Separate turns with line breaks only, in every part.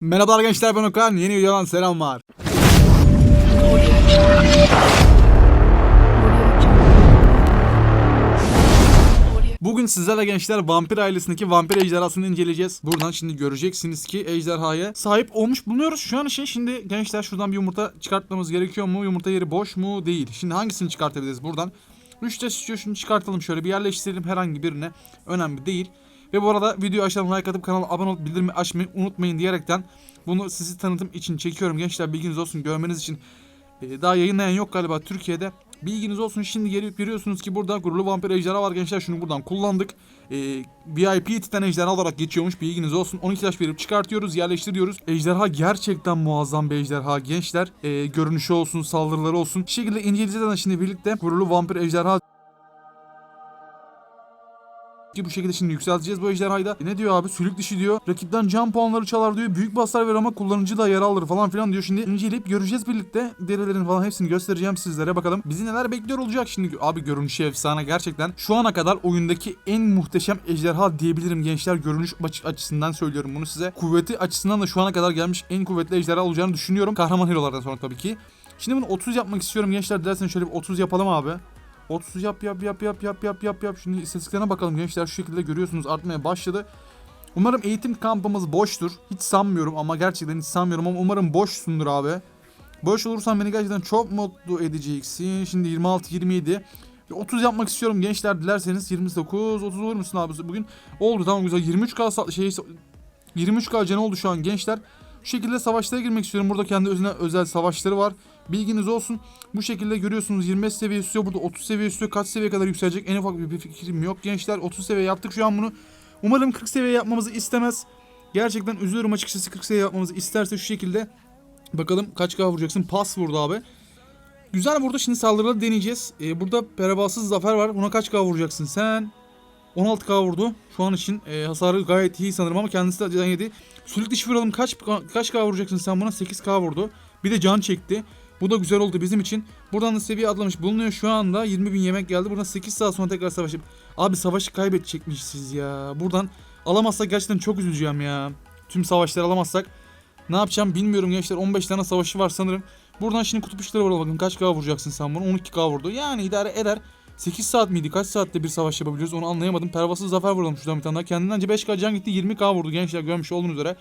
Merhabalar gençler ben Okan. Yeni videodan selamlar. Bugün sizlerle gençler vampir ailesindeki vampir ejderhasını inceleyeceğiz. Buradan şimdi göreceksiniz ki ejderhaya sahip olmuş bulunuyoruz. Şu an için şimdi gençler şuradan bir yumurta çıkartmamız gerekiyor mu? Yumurta yeri boş mu? Değil. Şimdi hangisini çıkartabiliriz buradan? 3 test şunu çıkartalım şöyle bir yerleştirelim herhangi birine. Önemli değil. Ve bu arada video aşağıdan like atıp kanala abone olup bildirimi açmayı unutmayın diyerekten bunu sizi tanıtım için çekiyorum gençler bilginiz olsun görmeniz için. Ee, daha yayınlayan yok galiba Türkiye'de. Bilginiz olsun şimdi gelip görüyorsunuz ki burada gururlu vampir ejderha var gençler şunu buradan kullandık. Ee, VIP titan ejderha olarak geçiyormuş bilginiz olsun. 12 taş verip çıkartıyoruz yerleştiriyoruz. Ejderha gerçekten muazzam bir ejderha gençler. Ee, görünüşü olsun saldırıları olsun. Bu şekilde inceleyeceğiz şimdi birlikte gururlu vampir ejderha ki bu şekilde şimdi yükselteceğiz bu ejderhayı. E ne diyor abi? Sülük dişi diyor. Rakipten can puanları çalar diyor. Büyük basar verir ama kullanıcı da yara alır falan filan diyor. Şimdi inceleyip göreceğiz birlikte. Derilerin falan hepsini göstereceğim sizlere bakalım. Bizi neler bekliyor olacak şimdi. Abi görünüşü efsane gerçekten. Şu ana kadar oyundaki en muhteşem ejderha diyebilirim gençler. Görünüş aç- açısından söylüyorum bunu size. Kuvveti açısından da şu ana kadar gelmiş en kuvvetli ejderha olacağını düşünüyorum. Kahraman hero'lardan sonra tabii ki. Şimdi bunu 30 yapmak istiyorum gençler. Dilerseniz şöyle bir 30 yapalım abi. 30 yap yap yap yap yap yap yap yap. Şimdi istatistiklerine bakalım gençler şu şekilde görüyorsunuz artmaya başladı. Umarım eğitim kampımız boştur. Hiç sanmıyorum ama gerçekten hiç sanmıyorum ama umarım boşsundur abi. Boş olursan beni gerçekten çok mutlu edeceksin. Şimdi 26 27 bir 30 yapmak istiyorum gençler dilerseniz 29 30 olur musun abi bugün? Oldu tamam güzel 23k sa- şey 23k canı oldu şu an gençler. Şu şekilde savaşlara girmek istiyorum. Burada kendi özüne özel savaşları var. Bilginiz olsun. Bu şekilde görüyorsunuz 25 seviye istiyor. Burada 30 seviye istiyor. Kaç seviye kadar yükselecek en ufak bir fikrim yok. Gençler 30 seviye yaptık şu an bunu. Umarım 40 seviye yapmamızı istemez. Gerçekten üzülürüm açıkçası 40 seviye yapmamızı isterse şu şekilde. Bakalım kaç K vuracaksın. Pas vurdu abi. Güzel vurdu. Şimdi saldırıları deneyeceğiz. Ee, burada pervasız zafer var. Buna kaç K vuracaksın sen? 16K vurdu. Şu an için e, hasarı gayet iyi sanırım ama kendisi de can yedi. Sülük dişi vuralım. Kaç, kaç K vuracaksın sen buna? 8K vurdu. Bir de can çekti. Bu da güzel oldu bizim için. Buradan da seviye atlamış bulunuyor. Şu anda 20 bin yemek geldi. Buradan 8 saat sonra tekrar savaşıp. Abi savaşı kaybedecekmişiz ya. Buradan alamazsak gerçekten çok üzüleceğim ya. Tüm savaşları alamazsak. Ne yapacağım bilmiyorum gençler. 15 tane savaşı var sanırım. Buradan şimdi kutup işleri vuralım. Bakın kaç K vuracaksın sen bunu? 12K vurdu. Yani idare eder. 8 saat miydi? Kaç saatte bir savaş yapabiliyoruz onu anlayamadım. Pervasız zafer vuralım şuradan bir tane daha. Kendince 5K can gitti 20K vurdu gençler görmüş olduğunuz üzere.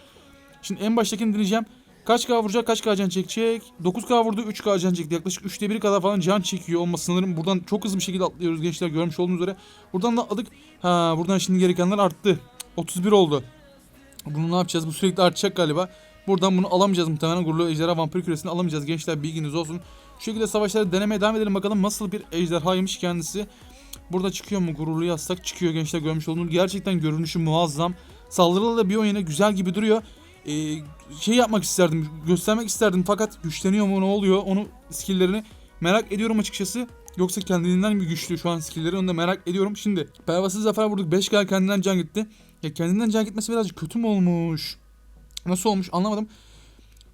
Şimdi en baştakini deneyeceğim. Kaç K vuracak kaç K can çekecek? 9K vurdu 3K can çekti. Yaklaşık 3'te 1 kadar falan can çekiyor olması sanırım. Buradan çok hızlı bir şekilde atlıyoruz gençler görmüş olduğunuz üzere. Buradan da atladık. Ha buradan şimdi gerekenler arttı. 31 oldu. Bunu ne yapacağız? Bu sürekli artacak galiba. Buradan bunu alamayacağız muhtemelen. Gururlu ejderha vampir küresini alamayacağız gençler bilginiz olsun. Şu şekilde savaşları denemeye devam edelim bakalım nasıl bir ejderhaymış kendisi. Burada çıkıyor mu gururlu yazsak çıkıyor gençler görmüş olduğunuz. Gerçekten görünüşü muazzam. Saldırılı da bir oyuna güzel gibi duruyor. Ee, şey yapmak isterdim göstermek isterdim fakat güçleniyor mu ne oluyor onu skilllerini merak ediyorum açıkçası. Yoksa kendinden mi güçlü şu an skillleri onu da merak ediyorum. Şimdi pervasız zafer vurduk 5K kendinden can gitti. Ya kendinden can gitmesi birazcık kötü mü olmuş? Nasıl olmuş anlamadım.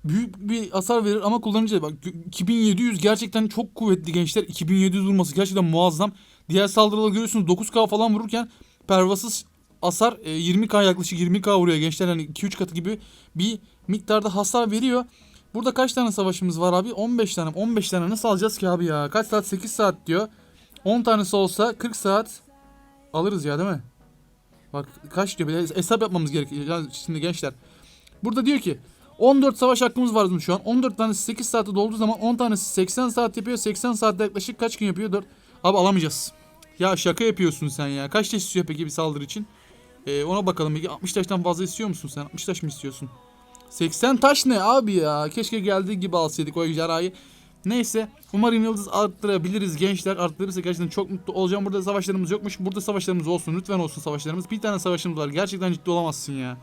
Büyük bir hasar verir ama kullanıcı bak 2700 gerçekten çok kuvvetli gençler. 2700 vurması gerçekten muazzam. Diğer saldırıları görüyorsunuz 9K falan vururken pervasız hasar e, 20K yaklaşık 20K vuruyor gençler. Hani 2-3 katı gibi bir miktarda hasar veriyor. Burada kaç tane savaşımız var abi? 15 tane. 15 tane nasıl alacağız ki abi ya? Kaç saat? 8 saat diyor. 10 tanesi olsa 40 saat alırız ya değil mi? Bak kaç diyor? Hesap yapmamız gerekiyor. Ya Şimdi gençler. Burada diyor ki 14 savaş hakkımız var şu an. 14 tanesi 8 saate dolduğu zaman 10 tanesi 80 saat yapıyor. 80 saatte yaklaşık kaç gün yapıyor? 4. Abi alamayacağız. Ya şaka yapıyorsun sen ya. Kaç taş istiyor peki bir saldırı için? Ee, ona bakalım. Peki 60 taştan fazla istiyor musun sen? 60 taş mı istiyorsun? 80 taş ne abi ya? Keşke geldiği gibi alsaydık o ejderhayı. Neyse. Umarım yıldız arttırabiliriz gençler. Arttırırsa gerçekten çok mutlu olacağım. Burada savaşlarımız yokmuş. Burada savaşlarımız olsun. Lütfen olsun savaşlarımız. Bir tane savaşımız var. Gerçekten ciddi olamazsın ya.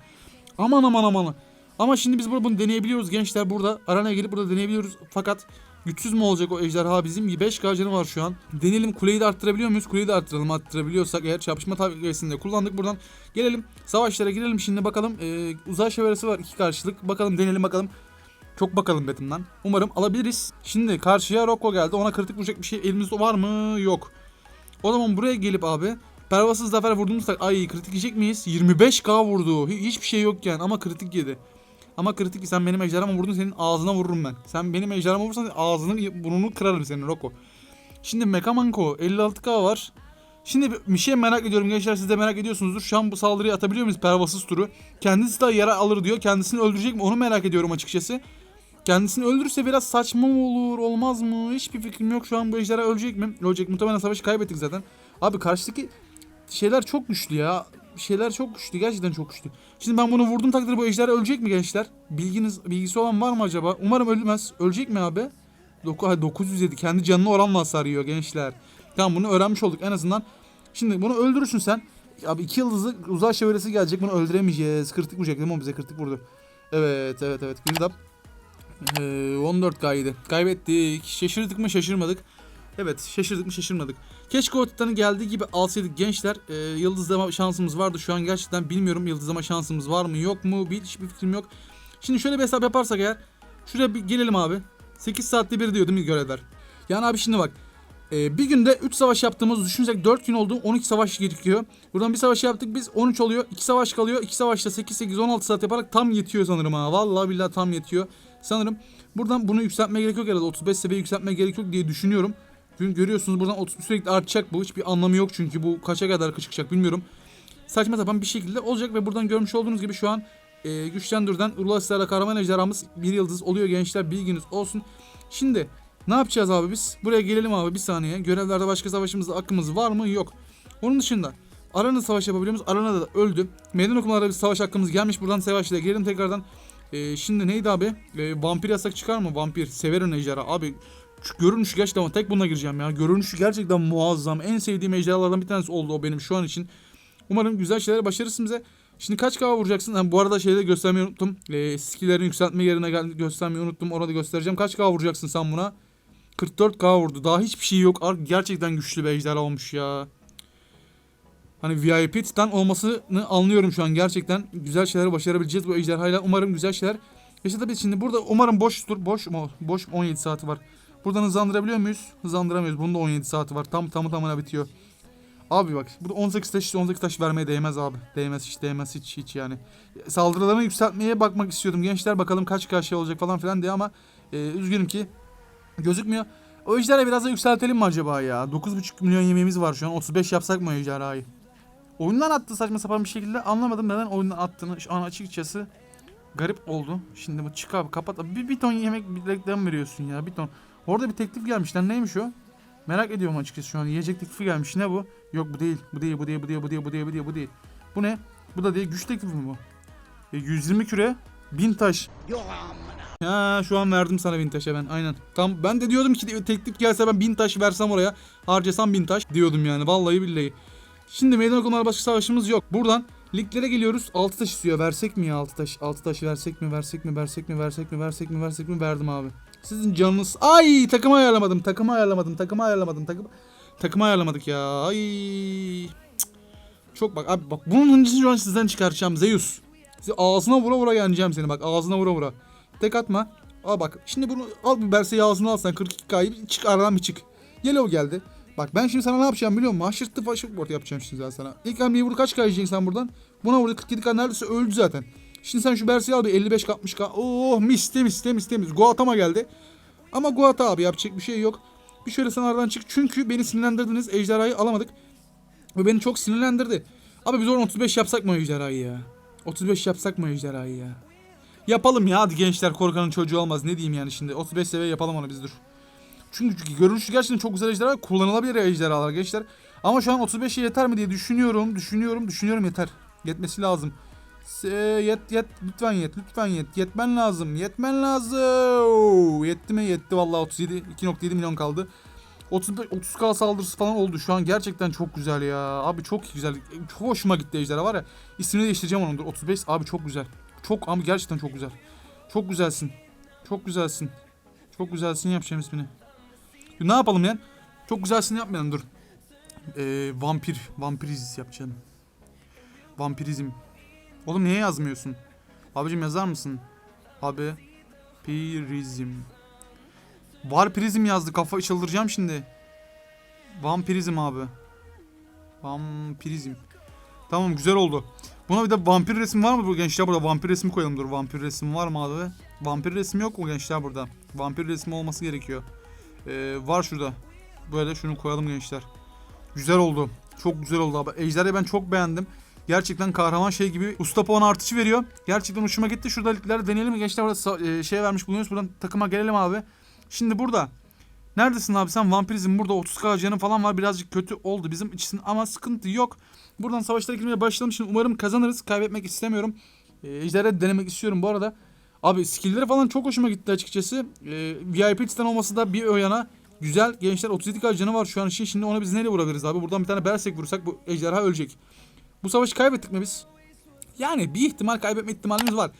Aman aman aman. Ama şimdi biz burada bunu deneyebiliyoruz gençler burada. Aranaya gelip burada deneyebiliyoruz. Fakat güçsüz mü olacak o ejderha bizim? 5K canı var şu an. Deneyelim kuleyi de arttırabiliyor muyuz? Kuleyi de arttıralım. Arttırabiliyorsak eğer çarpışma takviyesinde kullandık buradan. Gelelim savaşlara girelim şimdi bakalım. Ee, uzay şevaresi var iki karşılık. Bakalım deneyelim bakalım. Çok bakalım betimden. Umarım alabiliriz. Şimdi karşıya Rocco geldi. Ona kritik vuracak bir şey elimizde var mı? Yok. O zaman buraya gelip abi pervasız zafer vurduğumuz tak ay kritik yiyecek miyiz? 25k vurdu. Hi- Hiçbir şey yokken ama kritik yedi. Ama kritik sen benim ejderhama vurdun senin ağzına vururum ben. Sen benim ejderhama vurursan ağzını burnunu kırarım senin Roko. Şimdi Mekamanko 56k var. Şimdi bir- şey merak ediyorum gençler siz de merak ediyorsunuzdur. Şu an bu saldırıyı atabiliyor muyuz pervasız turu? Kendisi de yara alır diyor. Kendisini öldürecek mi onu merak ediyorum açıkçası. Kendisini öldürürse biraz saçma mı olur olmaz mı? Hiçbir fikrim yok şu an bu ejderha ölecek mi? Ölecek muhtemelen savaşı kaybettik zaten. Abi karşıdaki şeyler çok güçlü ya. Şeyler çok güçlü gerçekten çok güçlü. Şimdi ben bunu vurdum takdirde bu ejderha ölecek mi gençler? Bilginiz bilgisi olan var mı acaba? Umarım ölmez. Ölecek mi abi? Doku- ha, 907 kendi canına oranla hasar yiyor gençler. Tamam bunu öğrenmiş olduk en azından. Şimdi bunu öldürürsün sen. Abi iki yıldızlı uzay şövalyesi gelecek bunu öldüremeyeceğiz. Kırtık vuracak değil mi o bize kırtık vurdu. Evet evet evet. Up. Ee, 14 kaydı. Kaybettik. Şaşırdık mı şaşırmadık. Evet şaşırdık mı şaşırmadık. Keşke o Titan'ı geldiği gibi alsaydık gençler. Ee, yıldızlama şansımız vardı. Şu an gerçekten bilmiyorum yıldızlama şansımız var mı yok mu bir hiçbir fikrim yok. Şimdi şöyle bir hesap yaparsak eğer. Şuraya bir gelelim abi. 8 saatte bir diyor değil mi görevler? Yani abi şimdi bak. Ee, bir günde 3 savaş yaptığımız düşünsek 4 gün oldu 12 savaş gerekiyor. Buradan bir savaş yaptık biz 13 oluyor. 2 savaş kalıyor. 2 savaşta 8 8 16 saat yaparak tam yetiyor sanırım ha. Vallahi billahi tam yetiyor. Sanırım buradan bunu yükseltmeye gerek yok herhalde. 35 seviye yükseltmeye gerek yok diye düşünüyorum. Çünkü görüyorsunuz buradan 30 sürekli artacak bu. Hiçbir anlamı yok çünkü bu kaça kadar çıkacak bilmiyorum. Saçma sapan bir şekilde olacak ve buradan görmüş olduğunuz gibi şu an e, güçlendirden Uluslararası Kahraman Ejderhamız bir yıldız oluyor gençler bilginiz olsun. Şimdi ne yapacağız abi biz? Buraya gelelim abi bir saniye. Görevlerde başka savaşımızda hakkımız var mı? Yok. Onun dışında Arana savaş yapabiliyor muyuz? Arana da öldü. Meydan okumalarda bir savaş hakkımız gelmiş. Buradan savaşla girelim tekrardan. Ee, şimdi neydi abi? Ee, vampir yasak çıkar mı? Vampir. Severim ejderha. Abi şu görünüşü gerçekten tek buna gireceğim ya. Görünüşü gerçekten muazzam. En sevdiğim ejderhalardan bir tanesi oldu o benim şu an için. Umarım güzel şeyler başarırsın bize. Şimdi kaç K vuracaksın? Ha, bu arada şeyi de göstermeyi unuttum. Ee, skill'lerini yükseltme yerine gel göstermeyi unuttum. Orada göstereceğim. Kaç K vuracaksın sen buna? 44k vurdu. Daha hiçbir şey yok. Ar- Gerçekten güçlü bir ejderha olmuş ya. Hani VIP titan olmasını anlıyorum şu an. Gerçekten güzel şeyler başarabileceğiz bu ejderhayla. Umarım güzel şeyler. Tabii şimdi burada umarım boştur. Boş mu? Boş mu? 17 saati var. Buradan hızlandırabiliyor muyuz? Hızlandıramıyoruz. Bunun da 17 saati var. Tam tamı tamına bitiyor. Abi bak burada 18 taş 18 taş vermeye değmez abi. Değmez hiç değmez hiç hiç yani. Saldırılarını yükseltmeye bakmak istiyordum. Gençler bakalım kaç şey olacak falan filan diye ama e, üzgünüm ki gözükmüyor. O ejderhayı biraz da yükseltelim mi acaba ya? 9.5 milyon yemeğimiz var şu an. 35 yapsak mı ejderhayı? Oyundan attı saçma sapan bir şekilde. Anlamadım neden oyundan attığını. Şu an açıkçası garip oldu. Şimdi bu çık abi kapat. abi. Bir, bir ton yemek reklam veriyorsun ya. Bir ton. Bu arada bir teklif gelmiş lan neymiş o? Merak ediyorum açıkçası şu an. Yiyecek teklifi gelmiş. Ne bu? Yok bu değil. Bu değil, bu değil, bu değil, bu değil, bu değil, bu değil, bu değil. Bu ne? Bu da değil. Güç teklifi mi bu? E, 120 küre, 1000 taş. Yok Ha şu an verdim sana 1000 taşa ben. Aynen. Tam ben de diyordum ki teklif gelse ben 1000 taş versem oraya. Harcasam 1000 taş diyordum yani. Vallahi billahi. Şimdi meydan okumalar başka savaşımız yok. Buradan Liglere geliyoruz. 6 taş istiyor. Versek mi ya 6 taş? 6 taş versek mi? Versek mi? Versek mi? Versek mi? Versek mi? Versek mi? Versek mi? Verdim abi. Sizin canınız... Ay takımı ayarlamadım. Takımı ayarlamadım. Takımı ayarlamadım. Takım... Takımı ayarlamadık ya. Ay. Çok bak abi bak bunun hıncını şu an sizden çıkartacağım Zeus. Size ağzına vura vura yeneceğim seni bak ağzına vura vura. Tek atma. Al bak şimdi bunu al bir berseyi ağzına al sen 42k'yı çık aradan bir çık. Yellow geldi. Bak ben şimdi sana ne yapacağım biliyor musun? Haşırttı faşırt yapacağım şimdi ben sana. İlk hamleyi vur kaç k yiyeceksin sen buradan? Buna vurdu 47k neredeyse öldü zaten. Şimdi sen şu berseyi al bir 55 60k. Oh mis temiz temiz temiz. Guatama geldi. Ama Guata abi yapacak bir şey yok. Bir şöyle sen aradan çık. Çünkü beni sinirlendirdiniz. Ejderhayı alamadık. Ve beni çok sinirlendirdi. Abi biz oradan 35 yapsak mı ejderhayı ya? 35 yapsak mı ejderhayı ya? Yapalım ya hadi gençler korkanın çocuğu olmaz. Ne diyeyim yani şimdi 35 seviye yapalım onu biz dur. Çünkü görünüşü gerçekten çok güzel ejderha kullanılabilir ejderhalar gençler. Ama şu an 35'e yeter mi diye düşünüyorum. Düşünüyorum düşünüyorum yeter. Yetmesi lazım. Yet yet lütfen yet lütfen yet. Yetmen lazım. Yetmen lazım. Yetti mi? Yetti vallahi 37 2.7 milyon kaldı. 35 30k saldırısı falan oldu. Şu an gerçekten çok güzel ya. Abi çok güzel. Çok hoşuma gitti ejderha var ya. İsmini değiştireceğim onun. Dur 35 abi çok güzel. Çok ama gerçekten çok güzel. Çok güzelsin. Çok güzelsin. Çok güzelsin yapacağım ismini. Ne yapalım ya? Çok güzelsin yapmayalım dur. Ee, vampir. Vampiriz yapacağım. Vampirizm. Oğlum niye yazmıyorsun? Abicim yazar mısın? Abi. Pirizm. Varpirizm yazdı. Kafa çıldıracağım şimdi. Vampirizm abi. Vampirizm. Tamam güzel oldu. Buna bir de vampir resmi var mı bu gençler burada? Vampir resmi koyalım dur. Vampir resmi var mı abi? Vampir resmi yok mu gençler burada? Vampir resmi olması gerekiyor. Ee, var şurada. Böyle şunu koyalım gençler. Güzel oldu. Çok güzel oldu abi. Ejder'i ben çok beğendim. Gerçekten kahraman şey gibi usta puan artışı veriyor. Gerçekten hoşuma gitti. Şurada ligleri deneyelim gençler? Burada e, şey vermiş bulunuyoruz. Buradan takıma gelelim abi. Şimdi burada. Neredesin abi sen? Vampirizm burada 30k canı falan var. Birazcık kötü oldu bizim için ama sıkıntı yok. Buradan savaşlara girmeye başlayalım. Şimdi umarım kazanırız. Kaybetmek istemiyorum. E, Ejder'e denemek istiyorum bu arada. Abi skill'leri falan çok hoşuma gitti açıkçası. E, VIP listen olması da bir o yana. Güzel. Gençler 37k canı var şu an için. Şimdi ona biz neyle vurabiliriz abi? Buradan bir tane Berserk vurursak bu ejderha ölecek. Bu savaşı kaybettik mi biz? Yani bir ihtimal kaybetme ihtimalimiz var.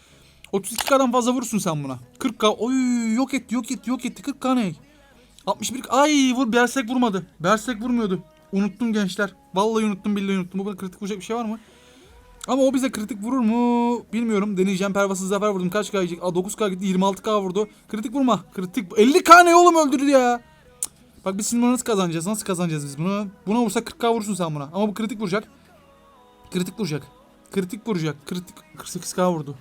32k'dan fazla vurursun sen buna. 40k. Oy yok etti yok etti yok etti. 40k ne? 61 ay vur Berserk vurmadı. Berserk vurmuyordu. Unuttum gençler. Vallahi unuttum billahi unuttum. Bu kadar kritik vuracak bir şey var mı? Ama o bize kritik vurur mu? Bilmiyorum. Deneyeceğim. Pervasız zafer vurdum. Kaç k yiyecek? Aa 9k gitti. 26k vurdu. Kritik vurma. Kritik. 50k ne oğlum öldürdü ya. Bak biz şimdi nasıl kazanacağız? Nasıl kazanacağız biz bunu? Buna vursak 40k vurursun sen buna. Ama bu kritik vuracak. Kritik vuracak. Kritik vuracak. Kritik 48k vurdu.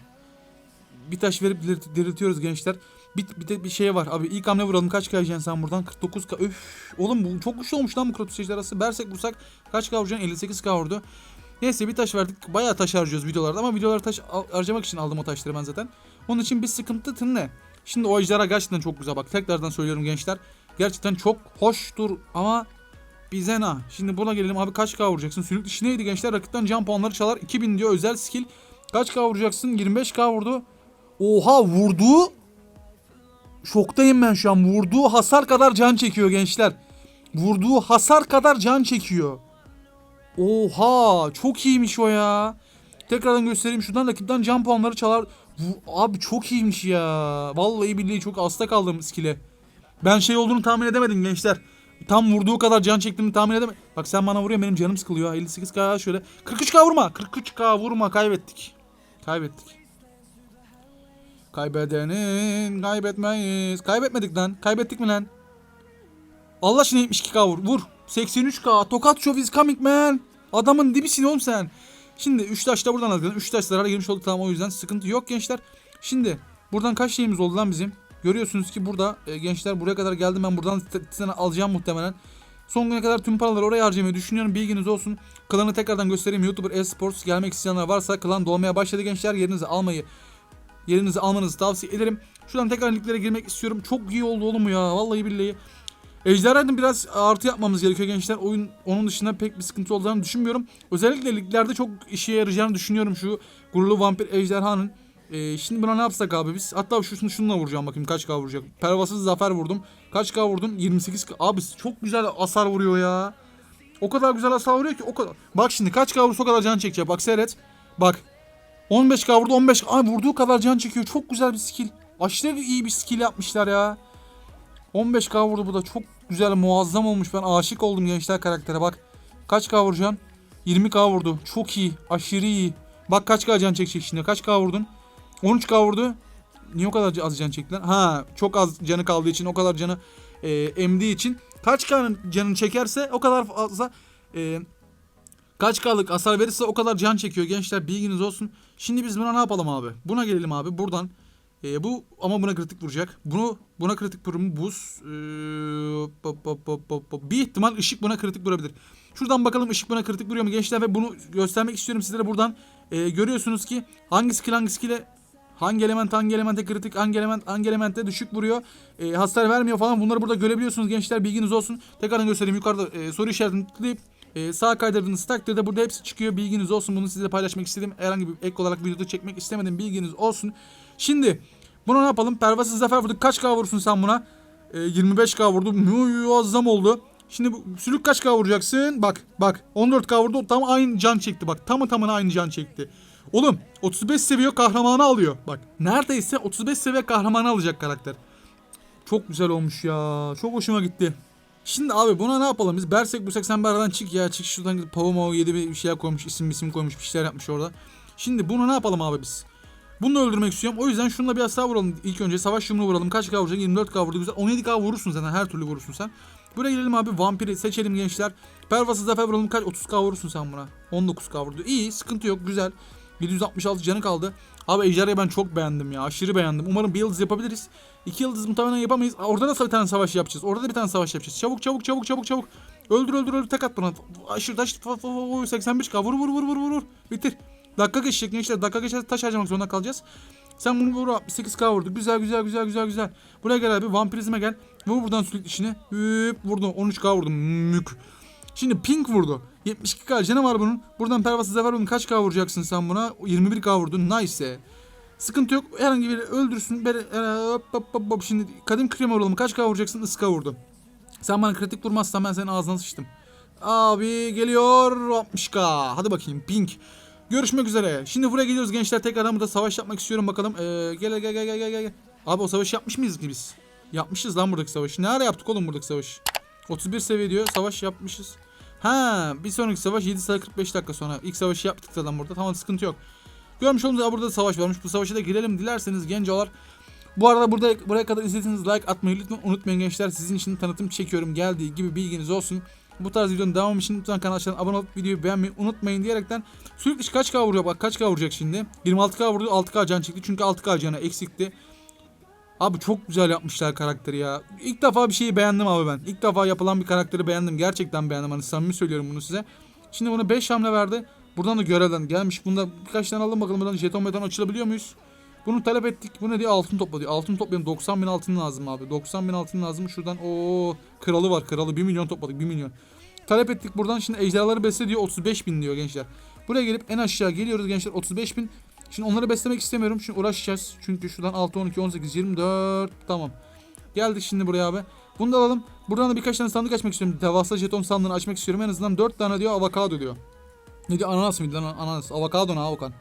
Bir taş verip dirilti- diriltiyoruz gençler. Bir, bir de bir şey var. Abi ilk hamle vuralım. Kaç k yiyeceksin sen buradan? 49k. Üf. Oğlum bu çok güçlü olmuş lan bu Kratos ejderhası. Bersek vursak kaç k vuracaksın? 58k vurdu. Neyse bir taş verdik. Bayağı taş harcıyoruz videolarda ama videolarda taş harcamak için aldım o taşları ben zaten. Onun için bir sıkıntı tın ne? Şimdi o ejderha gerçekten çok güzel bak. Tekrardan söylüyorum gençler. Gerçekten çok hoştur ama bize ne? Şimdi buna gelelim abi kaç k vuracaksın? Sülük dişi neydi gençler? Rakipten can puanları çalar. 2000 diyor özel skill. Kaç k vuracaksın? 25k vurdu. Oha vurduğu Şoktayım ben şu an. Vurduğu hasar kadar can çekiyor gençler. Vurduğu hasar kadar can çekiyor. Oha çok iyiymiş o ya. Tekrardan göstereyim şuradan rakipten can puanları çalar. Abi çok iyiymiş ya. Vallahi billahi çok hasta kaldım skill'e. Ben şey olduğunu tahmin edemedim gençler. Tam vurduğu kadar can çektiğimi tahmin edemedim. Bak sen bana vuruyor benim canım sıkılıyor. 58k şöyle. 43k vurma. 43k vurma kaybettik. Kaybettik. Kaybedenin kaybetmeyiz. Kaybetmedik lan. Kaybettik mi lan? Allah aşkına 72k vur. Vur. 83k. Tokat show is coming man. Adamın dibisin oğlum sen. Şimdi 3 taş da buradan aldık. 3 taş zarara girmiş olduk tamam o yüzden sıkıntı yok gençler. Şimdi buradan kaç şeyimiz oldu lan bizim? Görüyorsunuz ki burada e, gençler buraya kadar geldim ben buradan sana alacağım muhtemelen. Son güne kadar tüm paraları oraya harcamayı düşünüyorum. Bilginiz olsun. Klanı tekrardan göstereyim. YouTuber Esports gelmek isteyenler varsa klan dolmaya başladı gençler. Yerinizi almayı yerinizi almanızı tavsiye ederim. Şuradan tekrar liglere girmek istiyorum. Çok iyi oldu oğlum ya. Vallahi billahi. Ejderha'nın biraz artı yapmamız gerekiyor gençler. Oyun onun dışında pek bir sıkıntı olacağını düşünmüyorum. Özellikle liglerde çok işe yarayacağını düşünüyorum şu gururlu vampir ejderhanın. Ee, şimdi buna ne yapsak abi biz? Hatta şunu şununla vuracağım bakayım kaç k vuracak. Pervasız zafer vurdum. Kaç k vurdum? 28 k. Abi çok güzel hasar vuruyor ya. O kadar güzel hasar vuruyor ki o kadar. Bak şimdi kaç k vursa o kadar can çekecek. Bak seyret. Bak 15k vurdu 15 Ay vurduğu kadar can çekiyor. Çok güzel bir skill. Aşırı iyi bir skill yapmışlar ya. 15k vurdu bu da çok güzel muazzam olmuş. Ben aşık oldum gençler karaktere bak. Kaç k vuracaksın? 20k vurdu. Çok iyi. Aşırı iyi. Bak kaç k can çekecek şimdi. Kaç k vurdun? 13k vurdu. Niye o kadar az can çektiler? Ha çok az canı kaldığı için o kadar canı e, emdiği için kaç k canını çekerse o kadar fazla e, Kaç K'lık hasar verirse o kadar can çekiyor gençler bilginiz olsun. Şimdi biz buna ne yapalım abi? Buna gelelim abi buradan. Ee, bu ama buna kritik vuracak. Bunu buna kritik vurur mu? Buz. Ee, pop, pop, pop, pop. Bir ihtimal ışık buna kritik vurabilir. Şuradan bakalım ışık buna kritik vuruyor mu gençler ve bunu göstermek istiyorum sizlere buradan. Ee, görüyorsunuz ki hangi skill hangi skill'e hangi element hangi elemente kritik hangi element hangi elemente düşük vuruyor. Ee, hasar vermiyor falan bunları burada görebiliyorsunuz gençler bilginiz olsun. Tekrardan göstereyim yukarıda e, soru işaretini tıklayıp ee, sağ kaydırdığınız takdirde burada hepsi çıkıyor. Bilginiz olsun. Bunu size paylaşmak istedim. Herhangi bir ek olarak videoda çekmek istemedim. Bilginiz olsun. Şimdi bunu ne yapalım? Pervasız zafer vurduk. Kaç K vursun sen buna? Ee, 25K vurdu. Muazzam oldu. Şimdi bu sülük kaç K vuracaksın? Bak bak 14K vurdu. Tam aynı can çekti bak. Tamı tamına aynı can çekti. Oğlum 35 seviye kahramanı alıyor. Bak neredeyse 35 seviye kahramanı alacak karakter. Çok güzel olmuş ya. Çok hoşuma gitti. Şimdi abi buna ne yapalım biz? Bersek sen bir aradan çık ya. Çık şuradan gidip Pavamo yedi bir şeyler koymuş. isim isim koymuş. Bir şeyler yapmış orada. Şimdi bunu ne yapalım abi biz? Bunu öldürmek istiyorum. O yüzden şununla biraz daha vuralım. İlk önce savaş yumruğu vuralım. Kaç k vuracak? 24k vurdu güzel. 17k vurursun zaten. Her türlü vurursun sen. Buraya gelelim abi. Vampiri seçelim gençler. Pervasız zafer vuralım. Kaç? 30k vurursun sen buna. 19k vurdu. İyi. Sıkıntı yok. Güzel. 766 canı kaldı. Abi Ejderha'yı ben çok beğendim ya. Aşırı beğendim. Umarım bir yıldız yapabiliriz. İki yıldız muhtemelen yapamayız. Orada da bir tane savaş yapacağız. Orada da bir tane savaş yapacağız. Çabuk çabuk çabuk çabuk çabuk. Öldür öldür öldür tek at buna. Aşırı taş 85k vur vur vur vur vur. Bitir. Dakika geçecek gençler. Dakika geçerse taş harcamak zorunda kalacağız. Sen bunu vur 68k vurdu. Güzel güzel güzel güzel güzel. Buraya gel abi. Vampirizme gel. Vur buradan sürekli işini. Hüp vurdu. 13k vurdum. Mük. Şimdi pink vurdu. 72k canı var bunun. Buradan pervasız var bunun kaç k vuracaksın sen buna? 21k vurdun. Nice. Sıkıntı yok. Herhangi biri öldürsün. Şimdi kadim krema vuralım. Kaç k vuracaksın? Iska vurdu. Sen bana kritik vurmazsan ben senin ağzına sıçtım. Abi geliyor 60k. Hadi bakayım pink. Görüşmek üzere. Şimdi buraya geliyoruz gençler. Tekrardan burada savaş yapmak istiyorum bakalım. Ee, gel gel gel gel gel gel. Abi o savaşı yapmış mıyız ki biz? Yapmışız lan buradaki savaşı. Ne ara yaptık oğlum buradaki savaşı? 31 seviye diyor. Savaş yapmışız. Ha, bir sonraki savaş 7 saat 45 dakika sonra. İlk savaşı yaptık zaten burada. Tamam sıkıntı yok. Görmüş olduğunuz gibi burada da savaş varmış. Bu savaşa da girelim dilerseniz gencolar. Bu arada burada buraya kadar izlediyseniz like atmayı lütfen unutmayın gençler. Sizin için tanıtım çekiyorum geldiği gibi bilginiz olsun. Bu tarz videonun devamı için lütfen kanala aşağıdan abone olup videoyu beğenmeyi unutmayın diyerekten sürekli kaç k vuruyor bak kaç k vuracak şimdi. 26k vurdu 6k can çıktı çünkü 6k canı eksikti. Abi çok güzel yapmışlar karakteri ya. İlk defa bir şeyi beğendim abi ben. İlk defa yapılan bir karakteri beğendim. Gerçekten beğendim. Hani samimi söylüyorum bunu size. Şimdi buna 5 hamle verdi. Buradan da görevden gelmiş. Bunda birkaç tane alalım bakalım. Buradan jeton beton açılabiliyor muyuz? Bunu talep ettik. Bu ne diyor? Altın topla diyor. Altın toplayalım. 90 bin altın lazım abi. 90 bin altın lazım. Şuradan o kralı var. Kralı 1 milyon topladık. 1 milyon. Talep ettik buradan. Şimdi ejderhaları besle diyor. 35 bin diyor gençler. Buraya gelip en aşağı geliyoruz gençler. 35 bin. Şimdi onları beslemek istemiyorum. Şimdi uğraşacağız. Çünkü şuradan 6, 12, 18, 24. Tamam. Geldik şimdi buraya abi. Bunu da alalım. Buradan da birkaç tane sandık açmak istiyorum. Devasa jeton sandığını açmak istiyorum. En azından 4 tane diyor avokado diyor. Ne diyor? Ananas mıydı lan? Ananas. Avokado ne Avokan.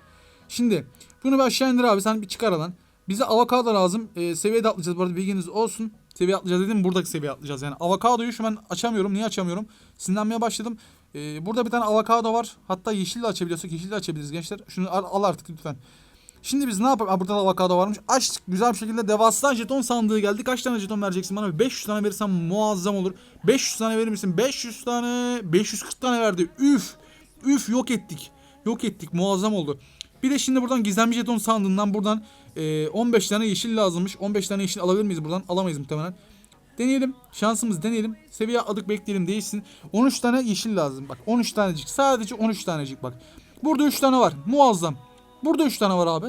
Şimdi bunu bir aşağı indir abi. Sen bir çıkar lan. Bize avokado lazım. Ee, seviye atlayacağız bu arada bilginiz olsun. Seviye atlayacağız dedim buradaki seviye atlayacağız yani. Avokadoyu şu an açamıyorum. Niye açamıyorum? Sinirlenmeye başladım. Ee, burada bir tane avokado var. Hatta yeşil de açabiliyorsak yeşil de açabiliriz gençler. Şunu al, al artık lütfen. Şimdi biz ne yapalım? Aa, burada da avokado varmış. Açtık güzel bir şekilde devasa jeton sandığı geldi. Kaç tane jeton vereceksin bana? 500 tane verirsen muazzam olur. 500 tane verir misin? 500 tane. 540 tane verdi. Üf. Üf yok ettik. Yok ettik. Muazzam oldu. Bir de şimdi buradan gizemli jeton sandığından buradan e, 15 tane yeşil lazımmış. 15 tane yeşil alabilir miyiz buradan? Alamayız muhtemelen. Deneyelim. Şansımız deneyelim. Seviye adık bekleyelim değişsin. 13 tane yeşil lazım. Bak 13 tanecik. Sadece 13 tanecik bak. Burada 3 tane var. Muazzam. Burada 3 tane var abi.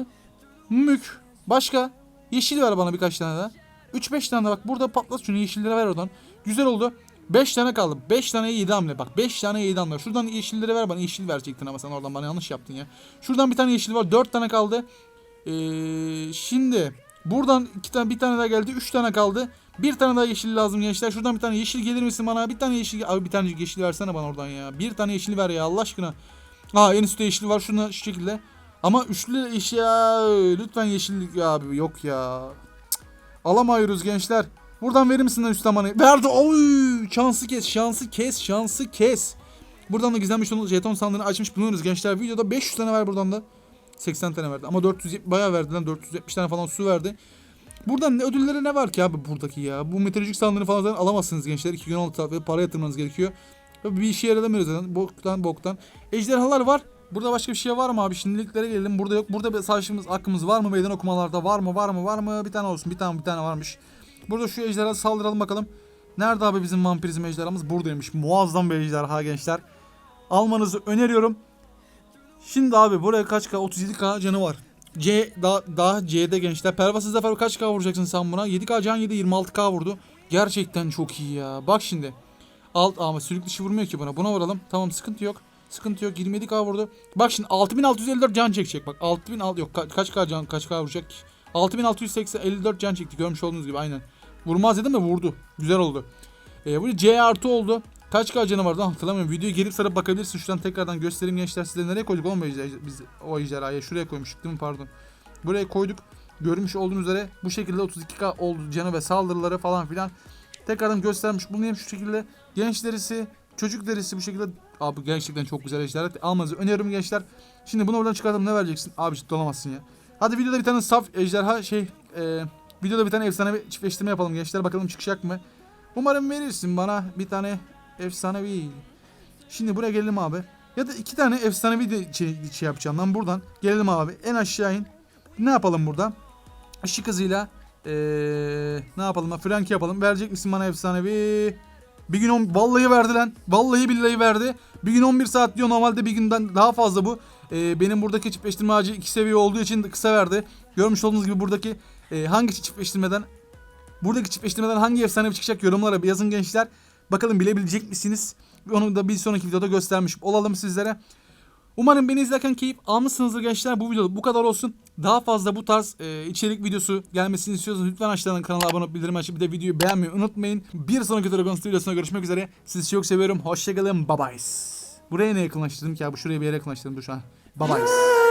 Mük. Başka. Yeşil ver bana birkaç tane daha. 3-5 tane de bak. Burada patlat şunu yeşillere ver oradan. Güzel oldu. 5 tane kaldı. 5 tane 7 hamle. Bak 5 tane 7 hamle. Şuradan yeşilleri ver bana. Yeşil verecektin ama sen oradan bana yanlış yaptın ya. Şuradan bir tane yeşil var. 4 tane kaldı. Ee, şimdi buradan iki tane bir tane daha geldi. 3 tane kaldı. Bir tane daha yeşil lazım gençler. Şuradan bir tane yeşil gelir misin bana? Bir tane yeşil. Abi bir tane yeşil versene bana oradan ya. Bir tane yeşil ver ya Allah aşkına. Aa en üstte yeşil var. Şunu şu şekilde. Ama üçlü yeşil ya. Lütfen yeşillik abi. Yok ya. Cık. Alamıyoruz gençler. Buradan verir misin lan üstten bana? Verdi. Oy! Şansı kes, şansı kes, şansı kes. Buradan da gizlenmiş jeton sandığını açmış bulunuyoruz gençler. Videoda 500 tane ver buradan da. 80 tane verdi. Ama 400 bayağı verdi lan. 470 tane falan su verdi. Buradan ne ödülleri ne var ki abi buradaki ya? Bu meteorolojik sandığını falan zaten alamazsınız gençler. 2 gün oldu ve para yatırmanız gerekiyor. Bir işe yaramıyoruz zaten. Boktan boktan. Ejderhalar var. Burada başka bir şey var mı abi? Şimdiliklere gelelim. Burada yok. Burada bir savaşımız hakkımız var mı? Meydan okumalarda var mı? Var mı? Var mı? Bir tane olsun. Bir tane bir tane varmış. Burada şu ejderha saldıralım bakalım. Nerede abi bizim vampirizm ejderhamız? Buradaymış. Muazzam bir ejderha gençler. Almanızı öneriyorum. Şimdi abi buraya kaç k? 37k canı var. C daha, daha C'de gençler. Pervasız zafer kaç k vuracaksın sen buna? 7k can yedi 26k vurdu. Gerçekten çok iyi ya. Bak şimdi. Alt ama sürük dışı vurmuyor ki buna. Buna vuralım. Tamam sıkıntı yok. Sıkıntı yok. 27k vurdu. Bak şimdi 6654 can çekecek bak. 6000 al yok ka- kaç k can kaç k vuracak? 6680 54 can çekti. Görmüş olduğunuz gibi aynen. Vurmaz dedim de vurdu. Güzel oldu. Ee, bu C artı oldu. Kaç k canı vardı hatırlamıyorum. Videoyu gelip sarıp bakabilirsin. Şuradan tekrardan göstereyim gençler size. Nereye koyduk oğlum biz o ejderhayı? Şuraya koymuştuk değil mi pardon. Buraya koyduk. Görmüş olduğunuz üzere bu şekilde 32k oldu canı ve saldırıları falan filan. Tekrardan göstermiş bulunayım şu şekilde. Genç derisi, çocuk derisi bu şekilde. Abi gerçekten çok güzel ejderha. Almanızı öneririm gençler. Şimdi bunu oradan çıkartalım ne vereceksin? Abi ciddi olamazsın ya. Hadi videoda bir tane saf ejderha şey e, videoda bir tane efsanevi çiftleştirme yapalım gençler bakalım çıkacak mı? Umarım verirsin bana bir tane efsanevi. Şimdi buraya gelelim abi. Ya da iki tane efsanevi de şey, şey yapacağım lan buradan. Gelelim abi en aşağı in. Ne yapalım burada? Işık hızıyla ee, ne yapalım? Frank yapalım. Verecek misin bana efsanevi? Bir gün on, vallahi verdi lan. Vallahi billahi verdi. Bir gün 11 saat diyor. Normalde bir günden daha fazla bu. Ee, benim buradaki çiftleştirme ağacı 2 seviye olduğu için kısa verdi. Görmüş olduğunuz gibi buradaki e, hangi çiftleştirmeden buradaki çiftleştirmeden hangi efsane çıkacak yorumlara bir yazın gençler. Bakalım bilebilecek misiniz? Onu da bir sonraki videoda göstermiş olalım sizlere. Umarım beni izlerken keyif almışsınızdır gençler. Bu videoda bu kadar olsun. Daha fazla bu tarz e, içerik videosu gelmesini istiyorsanız lütfen aşağıdan kanala abone olup bildirim açıp bir de videoyu beğenmeyi unutmayın. Bir sonraki Dragon videosuna görüşmek üzere. Sizi çok seviyorum. Hoşçakalın. Bye bye. Buraya ne yakınlaştırdım ki ya? Bu şuraya bir yere yakınlaştırdım dur şu an. Bye bye.